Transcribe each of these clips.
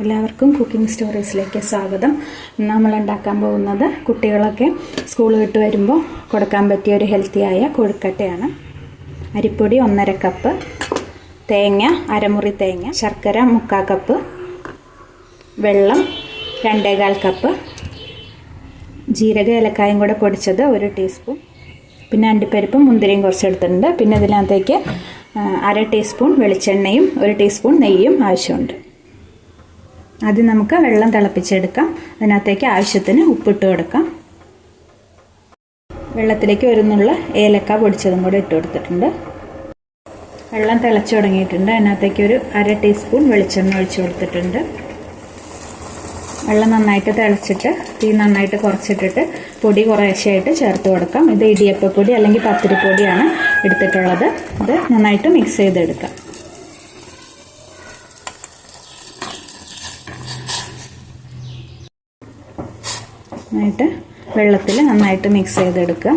എല്ലാവർക്കും കുക്കിംഗ് സ്റ്റോറീസിലേക്ക് സ്വാഗതം. നമ്മൾ ഉണ്ടാക്കാൻ പോകുന്നത് കുട്ടികളൊക്കെ സ്കൂൾ വിട്ട് വരുമ്പോൾ കൊടുക്കാൻ പറ്റിയ ഒരു ഹെൽത്തിയായ കൊഴുക്കട്ടയാണ്. അരിപ്പൊടി ഒന്നര കപ്പ് തേങ്ങ അരമുറി തേങ്ങ ശർക്കര മുക്കാ കപ്പ് വെള്ളം രണ്ടേകാൽ കപ്പ് ജീരക ഏലക്കായും കൂടെ പൊടിച്ചത് ഒരു ടീസ്പൂൺ പിന്നെ അണ്ടിപ്പരിപ്പും മുന്തിരിയും കുറച്ച് എടുത്തിട്ടുണ്ട് പിന്നെ ഇതിനകത്തേക്ക് അര ടീസ്പൂൺ വെളിച്ചെണ്ണയും ഒരു ടീസ്പൂൺ നെയ്യും ആവശ്യമുണ്ട്. ആദ്യം നമുക്ക് വെള്ളം തിളപ്പിച്ചെടുക്കാം. അതിനകത്തേക്ക് ആവശ്യത്തിന് ഉപ്പിട്ട് കൊടുക്കാം. വെള്ളത്തിലേക്ക് ഒരുന്നുള്ള നുള്ള ഏലക്ക പൊടിച്ചതും കൂടി ഇട്ട് കൊടുത്തിട്ടുണ്ട്. വെള്ളം തിളച്ചു തുടങ്ങിയിട്ടുണ്ട്. അതിനകത്തേക്ക് ഒരു അര ടീസ്പൂൺ വെളിച്ചെണ്ണ ഒഴിച്ചു കൊടുത്തിട്ടുണ്ട്. വെള്ളം നന്നായിട്ട് തിളച്ചിട്ട് തീ നന്നായിട്ട് കുറച്ചിട്ടിട്ട് പൊടി കുറേശ്ശെയായിട്ട് ചേർത്ത് കൊടുക്കാം. ഇത് ഇടിയപ്പപ്പൊടി അല്ലെങ്കിൽ പത്തിരിപ്പൊടിയാണ് എടുത്തിട്ടുള്ളത്. ഇത് നന്നായിട്ട് മിക്സ് ചെയ്തെടുക്കാം. നന്നായിട്ട് വെള്ളത്തിൽ നന്നായിട്ട് മിക്സ് ചെയ്തെടുക്കുക.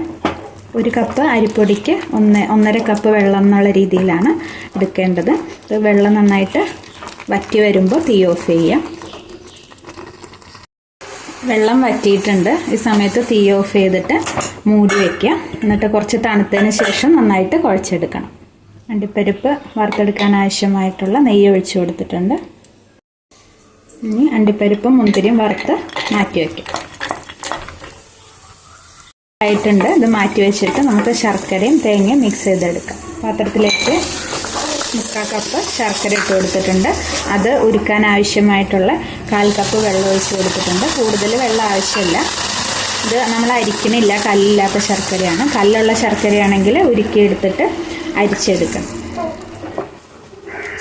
ഒരു കപ്പ് അരിപ്പൊടിക്ക് ഒന്ന് ഒന്നര കപ്പ് വെള്ളം എന്നുള്ള രീതിയിലാണ് എടുക്കേണ്ടത്. ഇത് വെള്ളം നന്നായിട്ട് വറ്റി വരുമ്പോൾ തീ ഓഫ് ചെയ്യാം വെള്ളം വറ്റിയിട്ടുണ്ട്. ഈ സമയത്ത് തീ ഓഫ് ചെയ്തിട്ട് മൂടി വയ്ക്കുക എന്നിട്ട് കുറച്ച് തണുത്തതിന് ശേഷം നന്നായിട്ട് കുഴച്ചെടുക്കണം. അണ്ടിപ്പരിപ്പ് വറുത്തെടുക്കാൻ ആവശ്യമായിട്ടുള്ള നെയ്യ് ഒഴിച്ചു കൊടുത്തിട്ടുണ്ട്. ഇനി അണ്ടിപ്പരിപ്പും മുന്തിരിയും വറുത്ത് മാറ്റി വയ്ക്കാം. ആയിട്ടുണ്ട്. ഇത് മാറ്റി വെച്ചിട്ട് നമുക്ക് ശർക്കരയും തേങ്ങയും മിക്സ് ചെയ്തെടുക്കാം. പാത്രത്തിലേക്ക് മുക്കാൽ കപ്പ് ശർക്കര ഇട്ട് കൊടുത്തിട്ടുണ്ട്. അത് ഉരുക്കാൻ ആവശ്യമായിട്ടുള്ള കാൽ കപ്പ് വെള്ളം ഒഴിച്ച് കൊടുത്തിട്ടുണ്ട്. കൂടുതൽ വെള്ളം ആവശ്യമില്ല. ഇത് നമ്മൾ അരിക്കണില്ല. കല്ലില്ലാത്ത ശർക്കരയാണ്. കല്ലുള്ള ശർക്കരയാണെങ്കിൽ ഉരുക്കിയെടുത്തിട്ട് അരിച്ചെടുക്കണം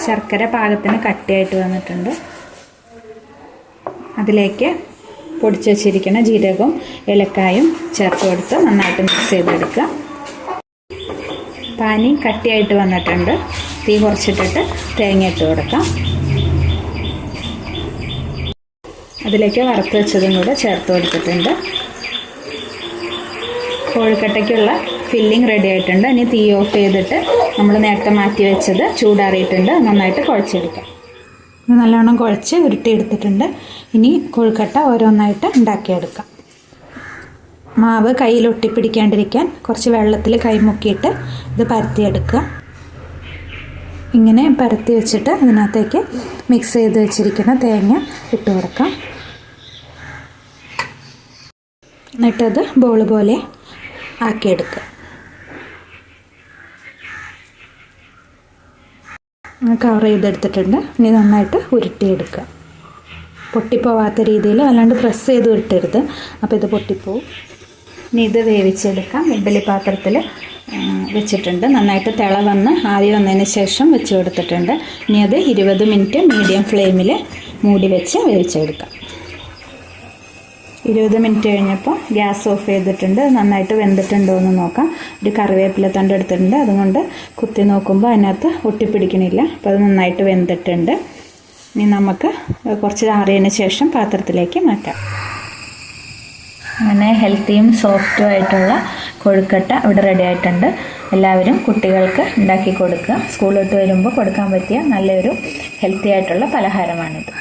ശർക്കര പാകത്തിന് കട്ടിയായിട്ട് വന്നിട്ടുണ്ട്. അതിലേക്ക് പൊടിച്ച് വച്ചിരിക്കുന്ന ജീരകവും ഏലക്കായും ചേർത്ത് കൊടുത്ത് നന്നായിട്ട് മിക്സ് ചെയ്തെടുക്കുക. പാനി കട്ടിയായിട്ട് വന്നിട്ടുണ്ട്. തീ കുറച്ചിട്ടിട്ട് തേങ്ങ ഇട്ട് കൊടുക്കാം. അതിലേക്ക് വറുത്ത് വെച്ചതും കൂടെ ചേർത്ത് കൊടുത്തിട്ടുണ്ട്. കോഴിക്കട്ടയ്ക്കുള്ള ഫില്ലിംഗ് റെഡി ആയിട്ടുണ്ട്. ഇനി തീ ഓഫ് ചെയ്തിട്ട് നമ്മൾ നേരത്തെ മാറ്റി വെച്ചത് ചൂടാറിയിട്ടുണ്ട്. നന്നായിട്ട് കുഴച്ചെടുക്കാം. നല്ലോണം കുഴച്ച് ഉരുട്ടിയെടുത്തിട്ടുണ്ട് ഇനി കൊഴുക്കട്ട ഓരോന്നായിട്ട് ഉണ്ടാക്കിയെടുക്കാം. മാവ് കയ്യിൽ ഒട്ടിപ്പിടിക്കാണ്ടിരിക്കാൻ കുറച്ച് വെള്ളത്തിൽ കൈമുക്കിയിട്ട് ഇത് പരത്തിയെടുക്കുക. ഇങ്ങനെ പരത്തി വെച്ചിട്ട് അതിനകത്തേക്ക് മിക്സ് ചെയ്ത് വെച്ചിരിക്കുന്ന തേങ്ങ ഇട്ട് കൊടുക്കാം. എന്നിട്ടത് ബോൾ പോലെ ആക്കിയെടുക്കുക. കവർ ചെയ്തെടുത്തിട്ടുണ്ട്. ഇനി നന്നായിട്ട് ഉരുട്ടിയെടുക്കുക. പൊട്ടിപ്പോവാത്ത രീതിയിൽ അല്ലാണ്ട് പ്രസ് ചെയ്ത് ഉരുട്ടരുത്. അപ്പോൾ ഇത് പൊട്ടിപ്പോവും. ഇനി ഇത് വേവിച്ചെടുക്കാം. ഇഡ്ഡലി പാത്രത്തിൽ വെച്ചിട്ടുണ്ട്. നന്നായിട്ട് തിള വന്ന് ആവി വന്നതിന് ശേഷം വെച്ച് കൊടുത്തിട്ടുണ്ട്. ഇനി അത് ഇരുപത് മിനിറ്റ് മീഡിയം ഫ്ലെയിമിൽ മൂടി വെച്ച് വേവിച്ചെടുക്കാം. ഇരുപത് മിനിറ്റ് കഴിഞ്ഞപ്പോൾ ഗ്യാസ് ഓഫ് ചെയ്തിട്ടുണ്ട്. നന്നായിട്ട് വെന്തിട്ടുണ്ടോ എന്ന് നോക്കാം. ഒരു കറിവേപ്പില തണ്ട് എടുത്തിട്ടുണ്ട്. അതുകൊണ്ട് കുത്തി നോക്കുമ്പോൾ അതിനകത്ത് ഒട്ടിപ്പിടിക്കണില്ല. അപ്പോൾ അത് നന്നായിട്ട് വെന്തിട്ടുണ്ട്. ഇനി നമുക്ക് കുറച്ച് ആറിയതിന് ശേഷം പാത്രത്തിലേക്ക് മാറ്റാം. അങ്ങനെ ഹെൽത്തിയും സോഫ്റ്റും ആയിട്ടുള്ള കൊഴുക്കട്ട ഇവിടെ റെഡി ആയിട്ടുണ്ട്. എല്ലാവരും കുട്ടികൾക്ക് ഉണ്ടാക്കി കൊടുക്കുക. സ്കൂളിലോട്ട് വരുമ്പോൾ കൊടുക്കാൻ പറ്റിയ നല്ലൊരു ഹെൽത്തി ആയിട്ടുള്ള പലഹാരമാണിത്.